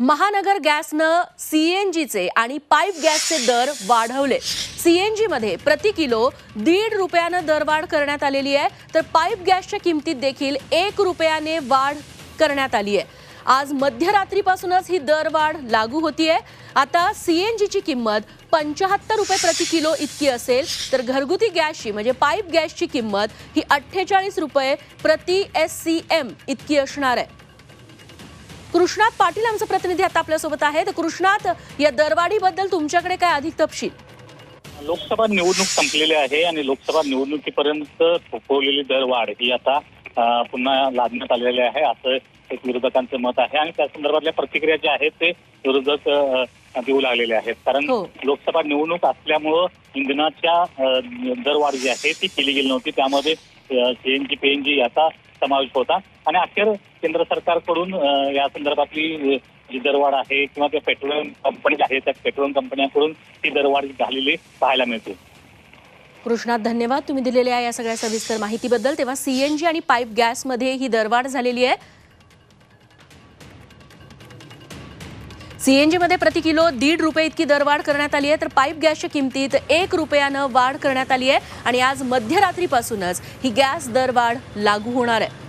महानगर गॅसनं सीएनजीचे आणि पाईप गॅसचे दर वाढवले. सीएनजीमध्ये प्रति किलो दीड रुपयानं दरवाढ करण्यात आलेली आहे. तर पाईप गॅसच्या किमतीत देखील एक रुपयाने वाढ करण्यात आली आहे. आज मध्यरात्रीपासूनच ही दरवाढ लागू होतीये. आता सीएनजीची किंमत पंचाहत्तर रुपये प्रति किलो इतकी असेल तर घरगुती गॅसची म्हणजे पाईप गॅसची किंमत ही अठ्ठेचाळीस रुपये प्रति एस सी एम इतकी असणार आहे. कृष्णात पाटील आमचे प्रतिनिधी आता आपल्यासोबत आहे तर कृष्णात या दरवाढीबद्दल तुमच्याकडे काय अधिक तपशील? लोकसभा निवडणूक संपलेली आहे आणि लोकसभा निवडणुकीपर्यंत थोपवलेली दरवाढ ही आता पुन्हा लादण्यात आलेली आहे. असं एक विरोधकांचं मत आहे आणि त्या संदर्भातल्या प्रतिक्रिया ज्या आहेत ते विरोधक देऊ लागलेले आहेत. कारण हो. लोकसभा निवडणूक असल्यामुळं इंधनाच्या दरवाढ जी आहे ती केली गेली नव्हती. त्यामध्ये सीएनजी पीएनजी याचा समावेश होता. आणि अखेर केंद्र सरकारकडून या संदर्भातली जी दरवाढ आहे किंवा त्या पेट्रोलियम कंपनी आहे त्या पेट्रोलियम कंपन्यांकडून ती दरवाढ झालेली पाहायला मिळते. कृष्णात धन्यवाद. तुम्ही दिलेल्या या सगळ्या सविस्तर माहितीबद्दल. तेव्हा सीएनजी आणि पाईप गॅसमध्ये ही दरवाढ झालेली आहे. सीएनजी मध्ये प्रति किलो दीड रुपये इतकी दरवाढ करण्यात आली आहे. तर पाईप गॅसच्या किमतीत एक रुपयानं वाढ करण्यात आली आहे. आणि आज मध्यरात्रीपासूनच ही गॅस दरवाढ लागू होणार आहे.